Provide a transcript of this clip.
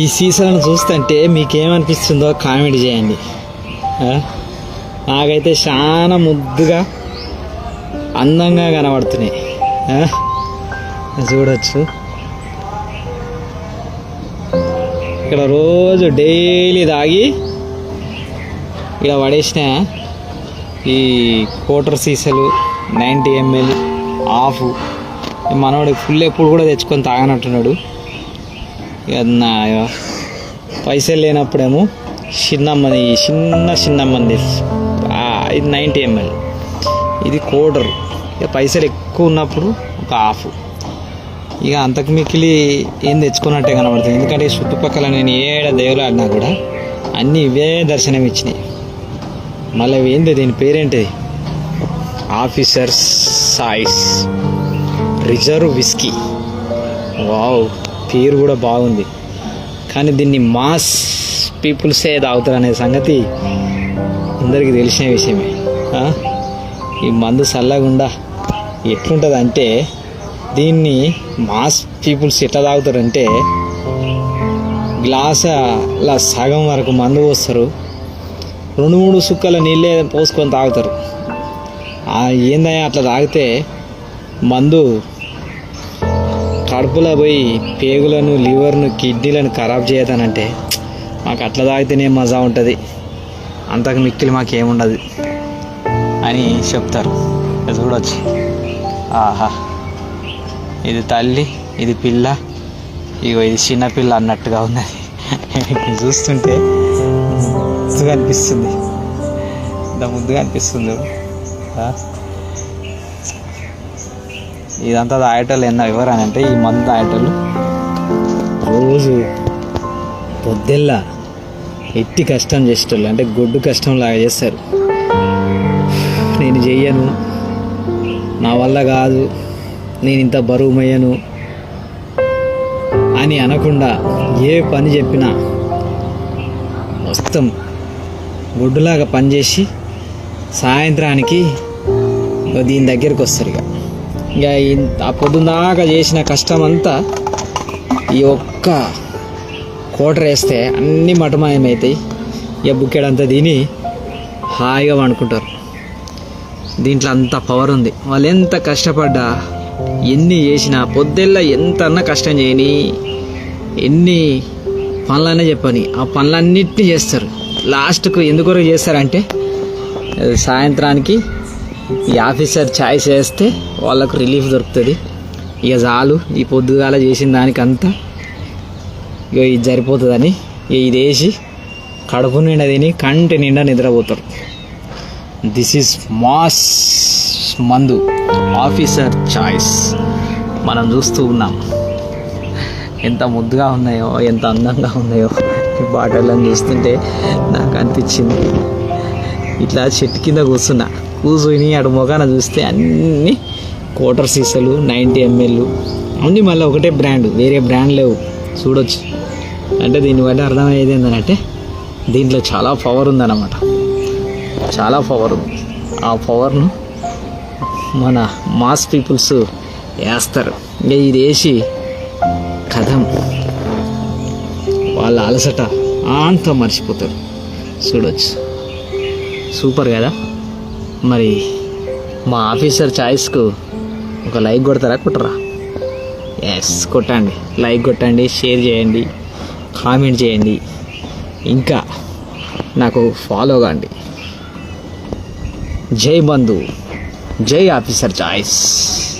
ఈ సీసాలను చూస్తుంటే మీకేమనిపిస్తుందో కామెంట్ చేయండి. నాకైతే చాలా ముద్దుగా అందంగా కనబడుతున్నాయి. చూడొచ్చు. ఇక్కడ రోజు డైలీ తాగి ఇక్కడ పడేసిన ఈ కోటర్ సీసాలు నైంటీ ఎంఎల్ హాఫ్ మనవాడు ఫుల్ ఎప్పుడు కూడా తెచ్చుకొని తాగనట్టున్నాడు. నా పైసలు లేనప్పుడేమో చిన్నమ్మది చిన్న చిన్నమ్మది ఇది నైంటీ ఎంఎల్. ఇది కోడర్. ఇక పైసలు ఎక్కువ ఉన్నప్పుడు ఒక హాఫ్. ఇక అంతకు మిక్కిలి ఏం తెచ్చుకున్నట్టే కనబడుతుంది. ఎందుకంటే చుట్టుపక్కల నేను ఏడ దేవులు ఆడినా కూడా అన్నీ ఇవే దర్శనం ఇచ్చినాయి. మళ్ళీ ఏంది దీని పేరేంటిది officer choice reserve whisky. Wow. పేరు కూడా బాగుంది. కానీ దీన్ని మాస్ పీపుల్సే తాగుతారు అనే సంగతి అందరికీ తెలిసిన విషయమే. ఈ మందు చల్లగుండా ఎట్లుంటుంది అంటే దీన్ని మాస్ పీపుల్స్ ఎట్లా తాగుతారంటే గ్లాసుల సగం వరకు మందు పోస్తారు. రెండు మూడు సుక్కల నీళ్ళే పోసుకొని తాగుతారు. ఏందయ్యా అట్లా తాగితే మందు కడుపులో పోయి పేగులను లివర్ను కిడ్నీలను ఖరాబ్ చేయతానంటే మాకు అట్లా తాగితేనే మజా ఉంటుంది. అంతకు మిక్కిలి మాకేముండదు అని చెప్తారు. ఇది చూడొచ్చు. ఆహా. ఇది తల్లి ఇది పిల్ల ఇగో ఇది చిన్నపిల్ల అన్నట్టుగా ఉన్నది. చూస్తుంటే ముద్దుగా అనిపిస్తుంది. ఇంత ముద్దుగా అనిపిస్తుంది. ఇదంతా తాగేటోళ్ళు ఎన్నో ఎవరని అంటే ఈ మందు తాగేటోళ్ళు. రోజు పొద్దెల్లా ఎట్టి కష్టం చేసేటోళ్ళు అంటే గొడ్డు కష్టం లాగా చేస్తారు. నేను చెయ్యను నా వల్ల కాదు నేను ఇంత బరువు మయ్యను అని అనకుండా ఏ పని చెప్పినా మొత్తం గుడ్డులాగా పనిచేసి సాయంత్రానికి దీని దగ్గరికి వస్తారు ఇక. ఇక ఇంత ఆ పొద్దున్నాక చేసిన కష్టం అంతా ఈ ఒక్క కోటర్ వేస్తే అన్నీ మటమాయమవుతాయి ఇక బుక్కెడంతా తిని హాయిగా వండుకుంటారు దీంట్లో అంత పవర్ ఉంది. వాళ్ళు ఎంత కష్టపడ్డా ఎన్ని చేసినా పొద్దెల్లా ఎంత అన్నా కష్టం చేయని ఎన్ని పనులైనా చెప్పని ఆ పనులన్నిటిని చేస్తారు. లాస్ట్కు ఎందుకొరకు చేస్తారంటే సాయంత్రానికి ఈ ఆఫీసర్ ఛాయ్ చేస్తే వాళ్ళకు రిలీఫ్ దొరుకుతుంది. ఇక చాలు ఈ పొద్దుగాల చేసిన దానికంతా ఇక ఇది సరిపోతుందని ఇక ఇది వేసి కడుపు నిండా తిని కంటి నిండా నిద్రపోతారు. దిస్ ఈజ్ మాస్ మందు ఆఫీసర్ చాయిస్ మనం చూస్తూ ఉన్నాం. ఎంత ముద్దుగా ఉన్నాయో ఎంత అందంగా ఉన్నాయో ఈ బాటలను చూస్తుంటే నాకు అనిపించింది. ఇట్లా చెట్టు కింద కూర్చున్నా. కూర్చొని అటు మొగాన చూస్తే అన్ని కోటర్ సీసాలు నైంటీ ఎంఎల్ అన్నీ మళ్ళీ ఒకటే బ్రాండ్ వేరే బ్రాండ్ లేవు. చూడొచ్చు. అంటే దీన్ని బట్టి అర్థమయ్యేది ఏంటంటే దీంట్లో చాలా పవర్ ఉందన్నమాట. చాలా పవర్ ఉంది. ఆ పవర్ను మన మాస్ పీపుల్స్ వేస్తారు. ఇంకా ఇది వేసి కథం వాళ్ళ అలసట అంతా మర్చిపోతారు. చూడొచ్చు. సూపర్ కదా? మరి మా ఆఫీసర్ చాయిస్కు ఒక లైక్ కొడతారా కుట్టరా? ఎస్ కొట్టండి. లైక్ కొట్టండి షేర్ చేయండి కామెంట్ చేయండి. ఇంకా నాకు ఫాలో కాండి. జై బంధు. జై ఆఫీసర్ చాయిస్.